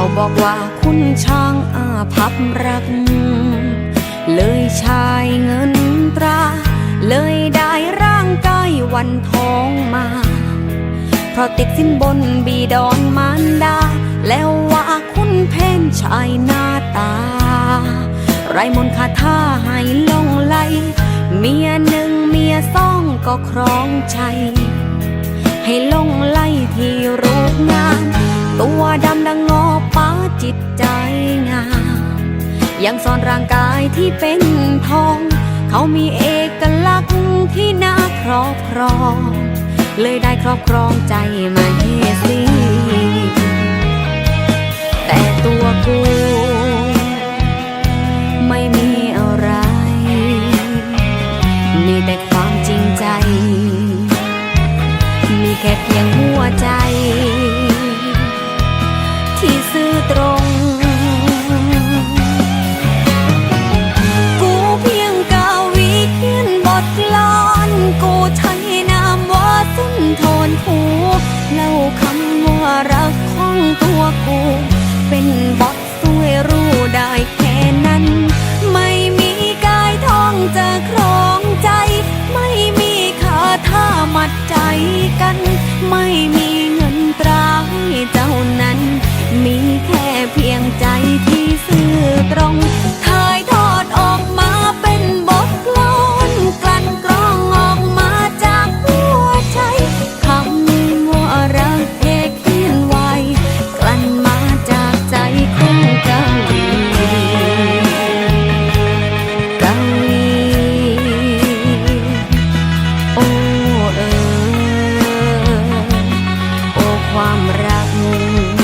เขาบอกว่าคุณช่างอาภัพรัก เลยชายเงินตรา เลยได้ร่างกายวันทองมา เพราะติดสินบนบีดอนมารดา แล้วว่าคุณเพนชายหน้าตา ไรมนคาถาให้ลงไหลเมียหนึ่งเมียสองก็ครองใจ ให้ลงไหลที่รูปงาน ตัวดำดัง ยังซ่อนร่างกายที่เป็นทอง เขามีเอกลักษณ์ที่น่าครอบครอง เลยได้ครอบครองใจมาเฮสีแต่ตัวกู ไม่มีอะไร มีแต่ความจริงใจ มีแค่เพียงหัวใจ ที่ซื่อตรง หูเล่าคำว่ารักของตัวกู เป็นบทสวยรู้ได้แค่นั้น ไม่มีกายท้องจะครองใจ ไม่มีคาถามัดใจกัน ไม่มี You.